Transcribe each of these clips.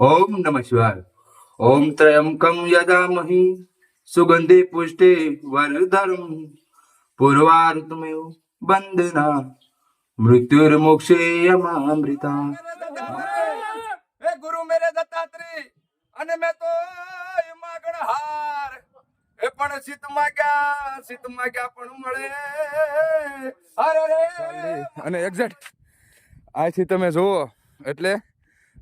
ઓમ નમઃ શિવાય. ઓમ ત્રયંકમ યદામહિ સુગંધે પુષ્ટિ વરધરમ પૂર્વાર્તમેવ બંદના મૃત્યુર્મોક્ષે યમામૃતા હે ગુરુ મેરે દત્તાત્રી અને મેં તો માગણ હાર. એ પણ સીત માગ્યા સીત માગ્યા પણ મળે. અરે અને એક્ઝેક્ટ આથી તમે જુઓ એટલે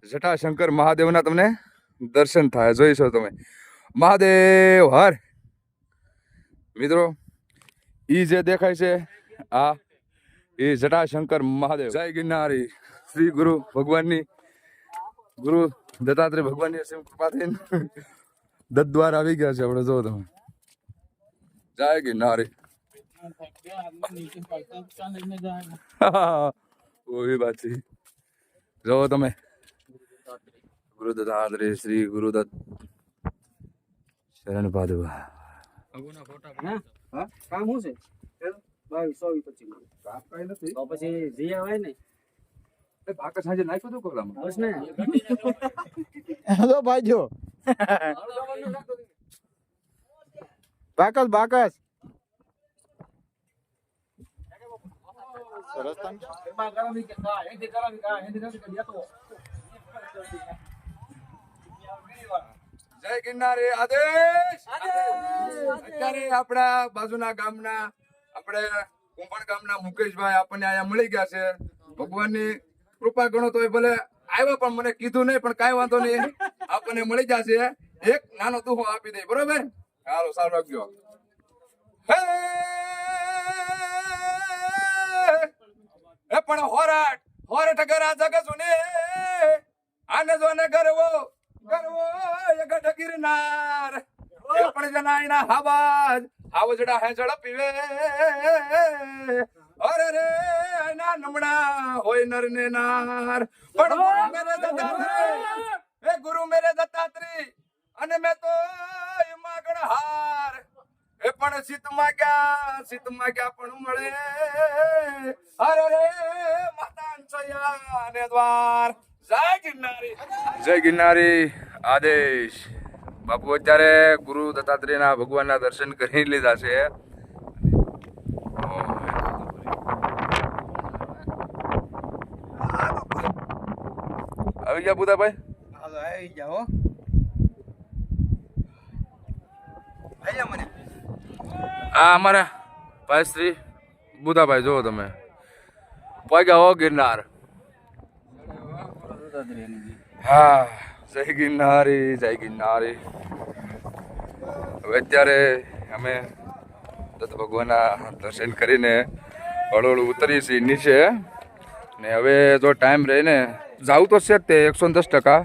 જટાશંકર મહાદેવના તમને દર્શન થાય, જોઈશો તમે. મહાદેવ, હર. મિત્રો, ઈ જે દેખાય છે, આ એ જટાશંકર મહાદેવ. જય ગિરનારી. શ્રી ગુરુ ભગવાનની, ગુરુ દત્તાત્રેય ભગવાનની અસીમ કૃપાથી દત્ત દ્વાર આવી ગયા છે આપણે જો તમે. જય ગિરનારી. ઓવી વાત છે તમે. ગુરુ શ્રી શ્રી શરણ પાદુવા શરણ ફોટા હા? કામ શું છે? બાવીસ ચોવીસ પચીસ. તો પછી જી આવાય ને. ભાકર સાંજે નાખ્યું તો કોલામાં. બસ ને. હેલો ભાઈ જો બાકસ બાકસ જય ગિરનારી આદેશ! અત્યારે આપણા બાજુના ગામના આપણે કુંભણ ગામના મુકેશભાઈ આપણને અહીંયા મળી ગયા છે. ભગવાનની કૃપા ગણો તો ભલે આવ્યા પણ મને કીધું નહીં પણ કાંઈ વાંધો નહીં. આપણને મળી જશે એક નાનો દુહો આપી દે બરોબર? હાલો સારું રાખજો. હે! એ પણ હોરાટ હોરાટ અગર આ જગ સુને. આને જોને ગરવો ગરવો. પણ જનાઈના હવાજ આવજડા હે ઝડપીવે. અરે રે, ના નમણા હોય નર ને નાર. પણ ગુરુ મેરે દત્તાત્રી, એ ગુરુ મેરે દત્તાત્રી, અને મેં તો માગણ હાર. એ પણ સીત માગ્યા સીત માગ્યા પણ મળે. અરે રે માતા છયા ને દ્વાર. જય ગિરનારી. જય ગિરનારી. આદેશ. બાપુ અત્યારે ગુરુ દત્તાત્રેયના ભગવાનના દર્શન કરી લીધા છે. આવી ગયા બુધાભાઈ આવી જાઓ આ અમારા ભાઈ શ્રી બુધાભાઈ જુઓ તમે. પગ્યા હો ગિરનાર. હા. જય ગિરનારી જય ગિરનારી. હવે અત્યારે અમે દત્ત ભગવાનના દર્શન કરીને હળવળ ઉતરી છીએ નીચે. ને હવે જો ટાઈમ રહે ને જાવું તો છે જ તે એકસો દસ ટકા.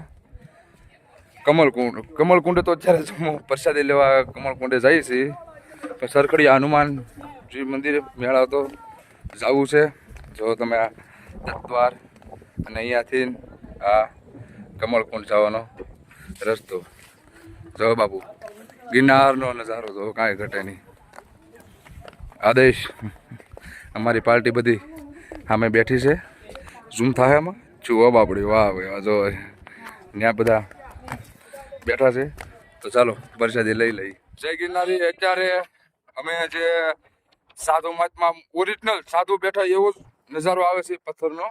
કમલકુંડ કમલકુંડ તો અત્યારે હું પ્રસાદી લેવા કમલકુંડે જઈએ છીએ. પણ સરખડી હનુમાનજી મંદિર મેળા તો જવું છે. જો તમે આ દત્તદ્વાર અને અહીંયાથી આ કમળકુંડ જવાનો રસ્તો. જો બાપુ, ગિરનારનો નજારો જો કાંઈ ઘટે નહીં. આદેશ. અમારી પાર્ટી બધી સામે બેઠી છે. ઝૂમ થાય આમાં? જુઓ બાપડી, વાહ વાહ, જો ત્યાં બધા બેઠા છે. તો ચાલો, પરસાદી લઈ લઈ જય ગિરનારી, અત્યારે અમે જે સાધુ મહાત્મા, ઓરિજિનલ સાધુ બેઠા એવો નજારો આવે છે પથ્થરનો.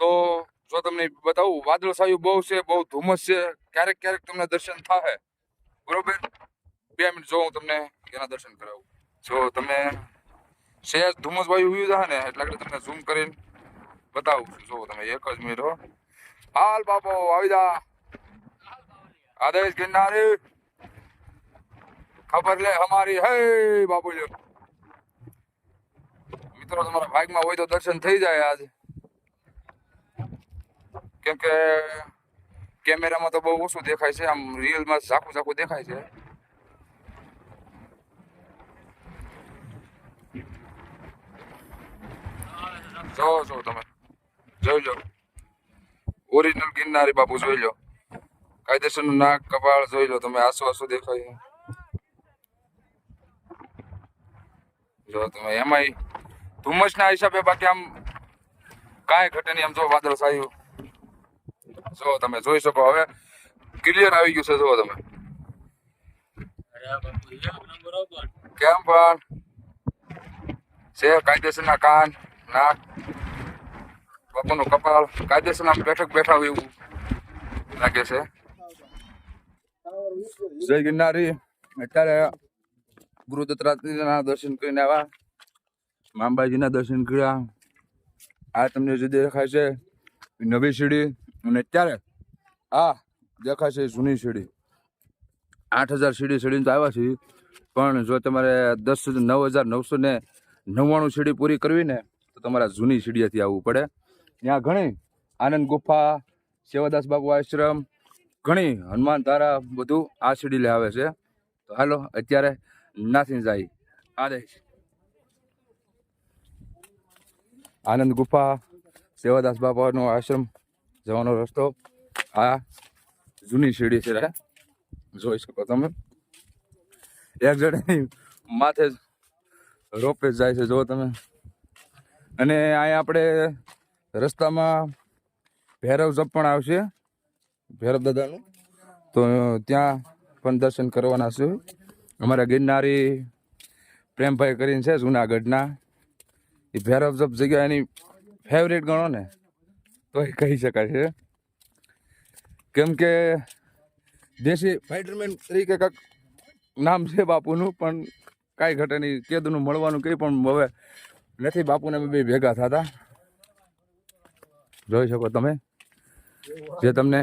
તો જો તમને બતાવું, વાદળ છાયું બહુ છે, બહુ ધુમ્મસ છે, ક્યારેક ક્યારેક તમને દર્શન થાય બરોબર? બે મિનિટ જો હું તમને એના દર્શન કરાવું. જો તમે સહેજ ધુમ્મસ વાયુ ઉયું થાય ને, એટલે તમને ઝૂમ કરીને બતાવું છું. જો તમે એક જ મિનિટ હાલ બાપો, આવી જા. આદેશ ગિરનારી. ખબર લે અમારી. હે બાપુ મિત્રો, તમારા ભાગમાં હોય તો દર્શન થઈ જાય આજ. કેમ કે કેમેરામાં તો બહુ ઓછું દેખાય છે, આમ રિયલમાં ઝાખું ઝાખું દેખાય છે. જો જો તમે. જોઈ લો. ઓરિજિનલ ગિરનારી બાપુ જોઈ લો. કાયદેસરનું નાક, કપાળ જોઈ લો તમે. આસુ આસુ દેખાય જો તમે એમાંય ધુમ્મસના હિસાબે બાકી આમ કાંઈ ઘટે નહીં. આમ જો વાદળ છાયું. જો તમે, જોઈ શકો હવે. ક્લિયર આવી ગયું છે જો તમે. કેમ પણ? છે કાયદેસરના કાન, નાક, બાપુનું કપાળ. કાયદેસરના બેઠક બેઠા હોય એવું લાગે છે. જય ગિરનારી. અત્યારે ગુરુ દત્તાત્રેયના દર્શન કરીને આવ્યા. મામબાજીના દર્શન કર્યા. આ તમને જે દેખાય છે નવી સીડી. અને અત્યારે આ દેખાશે જૂની સીડી. આઠ હજાર સીડી સીડીને તો આવ્યા છીએ. પણ જો તમારે દસ નવ હજાર, નવસો ને નવ્વાણું સીડી પૂરી કરવી ને તો તમારે જૂની સીડીએથી આવવું પડે. ત્યાં ઘણી આનંદ ગુફા, સેવાદાસ બાપુ આશ્રમ, ઘણી હનુમાન તારા બધું આ સીડી લે આવે છે. તો હાલો, અત્યારે નાથી જાય. આદેશ આનંદ ગુફા, સેવાદાસ બાપાનો આશ્રમ જવાનો રસ્તો આ જૂની સીડી છે. જોઈ શકો તમે. એક જણે માથે રોપે જાય છે જો તમે. અને અહીંયા આપણે રસ્તામાં ભૈરવ જપ પણ આવશે, ભૈરવ દાદાનું. તો ત્યાં પણ દર્શન કરવાના છે. અમારા ગિરનારી પ્રેમભાઈ કરીને છે, જુનાગઢના. એ ભૈરવ જપ જગ્યા એની ફેવરેટ ગણો ને. તો એ કહી શકાય છે. કેમ કે દેશી ફાઇટરમેન તરીકે કાંક નામ છે બાપુનું, પણ કાંઈ ઘટે નહીં. કેદનું મળવાનું કંઈ પણ હવે નથી. બાપુને બે ભેગા થતા. જોઈ શકો તમે. જે તમને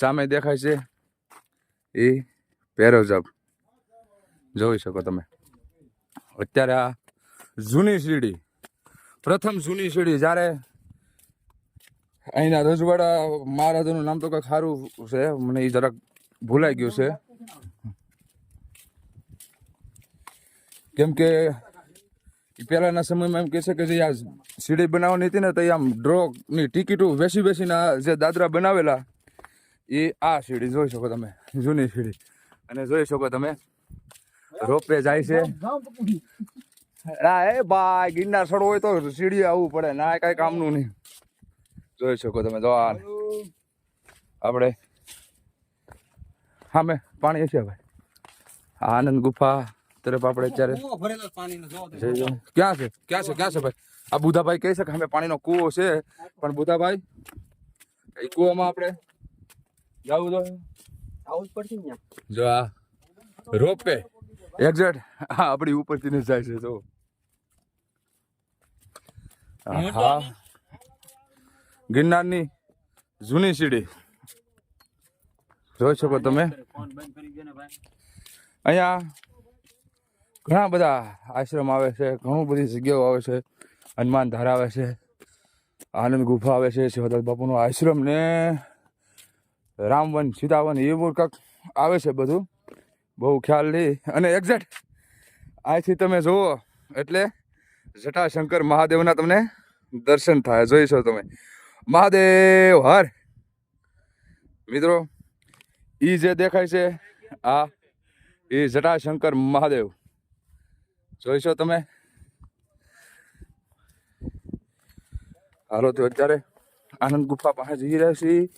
સામે દેખાય છે, એ પેરોજબ જોઈ શકો તમે. અત્યારે આ જૂની સીડી, પ્રથમ જૂની સીડી જ્યારે અહીંના રજવાડા મહારાજાનું નામ તો કંઈક સારું છે. મને એ જરાક ભૂલાઈ ગયું છે. કેમ કે પહેલાના સમયમાં એમ કહે છે કે જે આ સીડી બનાવવાની હતી ને તો આમ ડ્રોની ટિકિટો બેસી બેસીને જે દાદરા બનાવેલા એ આ સીડી જોઈ શકો તમે, જૂની સીડી. અને જોઈ શકો તમે, રોપે જાય છે. ના, એ ભાઈ ગિરનાર સડો હોય તો સીડી આવવું પડે, ના કાંઈ કામનું નહીં. જોઈ શકો તમે. જો આ આપણે મેં પાણી છે ભાઈ આનંદ ગુફા તરફ આપણે અત્યારે તો. ક્યાં છે? ક્યાં છે? ક્યાં છે ભાઈ? આ બુધાભાઈ કહી છે અમે પાણીનો કૂવો છે. પણ બુધાભાઈ એ કૂવામાં આપણે જવું તો આવું જ પડશે જો આ રોપે એક્ઝેક્ટ હા આપણી ઉપરથી ને જાય છે જો. હા. ગિરનારની જૂની સીડી. જોઈ શકો તમે. અહીંયા ઘણા બધા આશ્રમ આવે છે, ઘણું બધી જગ્યાઓ આવે છે, હનુમાન ધારા આવે છે, આનંદ ગુફા આવે છે શિવદાસ બાપુનો આશ્રમ ને રામવન, સીતાવન, એ બધું આવે છે બધું. બહુ ખ્યાલ નહીં. અને એક્ઝેક્ટ અહીંથી તમે જુઓ એટલે જટાશંકર મહાદેવના તમને દર્શન થાય. જોઈશો તમે. મહાદેવ, હર. મિત્રો એ જે દેખાય છે, આ એ જટાશંકર મહાદેવ. જોઈશો તમે? હાલો, તો અત્યારે આનંદ ગુફા પાસે જઈ રહ્યા છીએ.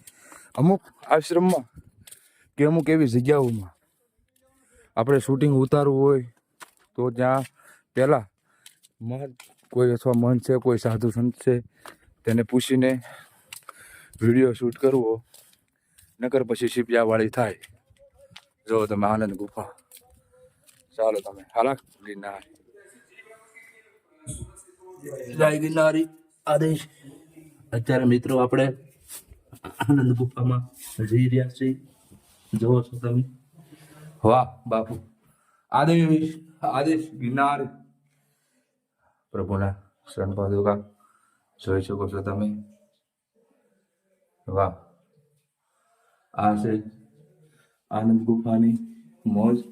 અમુક આશ્રમમાં કે અમુક એવી જગ્યાઓમાં. આપણે શૂટિંગ ઉતારવું હોય, તો ત્યાં પહેલાં મહંત કોઈ અથવા મહંત છે, કોઈ સાધુ સંત છે તેને પૂછીને વીડિયો શૂટ કરવો, નકર પછી શિપયાવાળી થાય. જો તમે આનંદ ગુફા. ચાલો તમે. હાલા ગિરનાર. જય ગિરનારી. આદેશ. અત્યારે મિત્રો આપણે આનંદ ગુફામાં જઈ રહ્યા છીએ. જોવો છો તમે. વાહ, બાપુ. આદેશ આદેશ ગિરનાર. પ્રભુના શરણ પાદુકા. જોઈ શકો છો તમે? વાહ. આ છે આનંદ ગુફાની મોજ.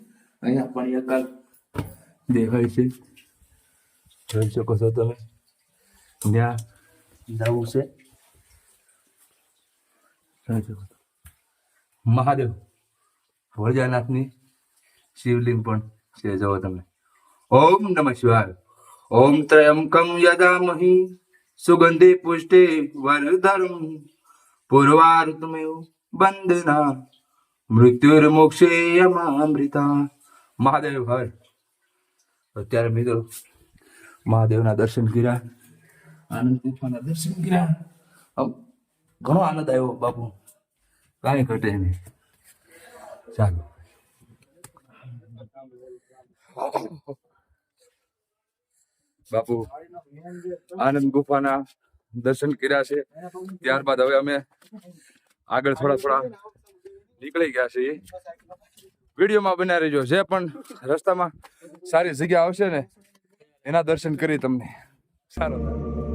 અહીંયા પણ એકાદ દેખાય છે. જોઈ શકો છો તમે? ત્યાં જવું છે. જોઈ મહાદેવ. વરજાનાથની શિવલિંગ પણ છે. જુઓ તમે. ઓમ નમઃ શિવાય. ઓમ ત્રયંકમ યદામહી સુગંધે પુષ્ટે પુરવાર પૂર્વાર્તમેવ બંધના મૃત્યુર્મોક્ષે અમૃતા મહાદેવ, હર. અત્યારે મિત્રો મહાદેવના દર્શન કર્યા, આનંદ ગુફાના દર્શન કર્યા. ઘણો આનંદ આવ્યો બાપુ. કાંઈ ઘટે નહીં. ચાલો. બાપુ આનંદ ગુફાના દર્શન કર્યા છે. ત્યારબાદ હવે અમે આગળ થોડા થોડા નીકળી ગયા છીએ. વિડીયોમાં બના રહેજો. જે પણ રસ્તામાં સારી જગ્યા આવશે ને, એના દર્શન કરી તમને. સારું.